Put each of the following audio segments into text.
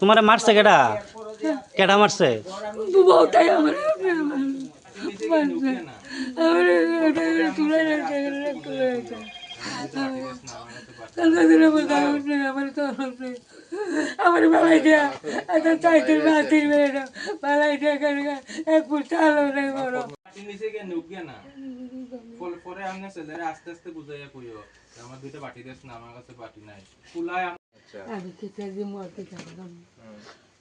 তোমার মারছে কেডা? কেডা মারছে? বউটাই আমার আমার বেলায় দেয়া এত চাইতে বেলায় দেয়া এক ফুট চালও নেই বড়। নিচে গিয়ে নুক গিয়ে না। আস্তে আস্তে বুঝাইয়া কইও আমার দুইটা বাটি দেশ না আমার কাছে বাটি নাই। কুলায় আচ্ছা। আমি খেতে দিয়ে মরতে চাইলাম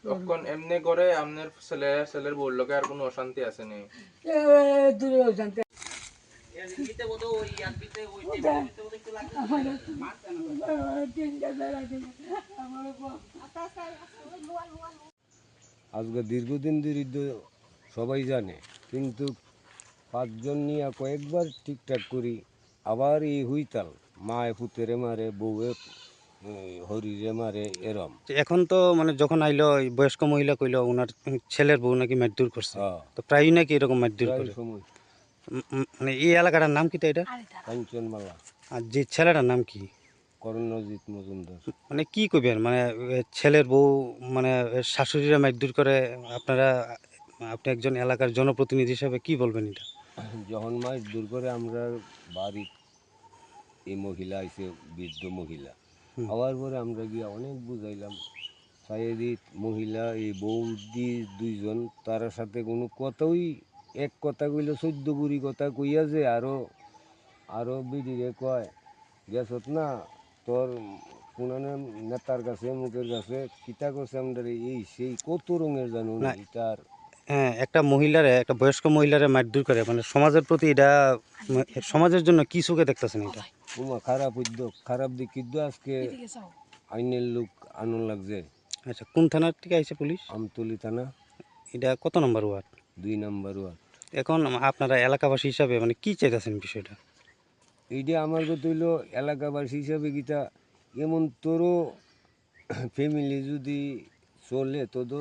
তখন এমনি করে আপনার ছেলে ছেলের বউর লোকে আর কোনো অশান্তি আছে নি? দূরে জানতে আজকে দীর্ঘদিন তো সবাই জানে কিন্তু পাঁচজন নিয়ে কয়েকবার ঠিকঠাক করি আবার এই হুইতাল মায়ে পুতেরে মারে বউয়ে হরিরে মারে এরম। এখন তো মানে যখন আইলো বয়স্ক মহিলা কইলো ওনার ছেলের বউ নাকি মারধর করছে। হ্যাঁ। তো প্রায়ই নাকি এরকম মারধর করে। মানে এই এলাকাটার নাম কি তো এটা? কাঞ্চনমালা। আর যে ছেলেটার নাম কি? করণজিৎ মজুমদার। মানে কি কইবেন? মানে ছেলের বউ মানে শাশুড়িরা মারধর করে আপনারা আপনি একজন এলাকার জনপ্রতিনিধি হিসাবে কি বলবেন এটা? যখন মাছ দূর করে আমরা বাড়ি এই মহিলা আইসে বৃদ্ধ মহিলা। হওয়ার পরে আমরা গিয়ে অনেক বুঝাইলাম সাইদি মহিলা এই বৌদি দুইজন তার সাথে কোনো কথাই এক কথা কইলে চোদ্দ বুড়ি কথা কইয়া যে আরও আরও বিডিরে কয় গেছত না তোর পুনানে নেতার কাছে মুখের কাছে কিতা করছে আমাদের এই সেই কত রঙের জানো না। এটার হ্যাঁ একটা মহিলারে একটা বয়স্ক মহিলারে মারধর করে মানে সমাজের প্রতি এটা সমাজের জন্য কি চোখে দেখতেছেন এটা? খারাপ উদ্যোগ খারাপ দিক কিন্তু আজকে আইনের লোক আনন্দ লাগছে। আচ্ছা কোন থানার থেকে আইছে পুলিশ? আমতলি থানা। এটা কত নম্বর ওয়ার্ড? দুই নাম্বার ওয়ার্ড। এখন আপনারা এলাকাবাসী হিসাবে মানে কি চাইতেছেন বিষয়টা? এইটা আমার কথা হইল এলাকাবাসী হিসাবে গীতা এমন তোরও ফ্যামিলি যদি চলে তো তো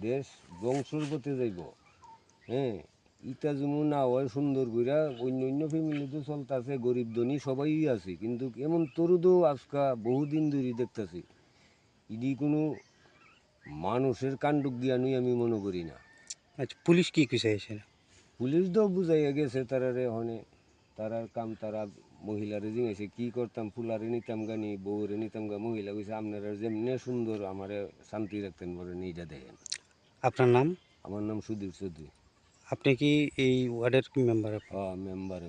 দেশ বংশর পথে যাইব। হ্যাঁ ইটা যেমন না হয় সুন্দর কইরা অন্য অন্য ফ্যামিলি তো চলতেছে গরিব ধনী সবাই আছে কিন্তু এমন তরুদও আজকা বহুদিন ধরে দেখতেছি। ইডি কোনো মানুষের কাণ্ডক জ্ঞানই আমি মনে করি না। আচ্ছা পুলিশ কি এসে? পুলিশ তো বুঝাইয়া গেছে তারারে হনে। তারার কাম তারা মহিলারে জিঙেছে কি করতাম ফুলারে নিতাম গানি বউরে নিতাম গা মহিলা কইছে আপনারা যেমনে সুন্দর আমারে শান্তি রাখতেন বলে এইটা দেখেন আপনার নাম? আমার নাম সুধীর চৌধুরী। আপনি কি এই ওয়ার্ডের কি মেম্বার মেম্বার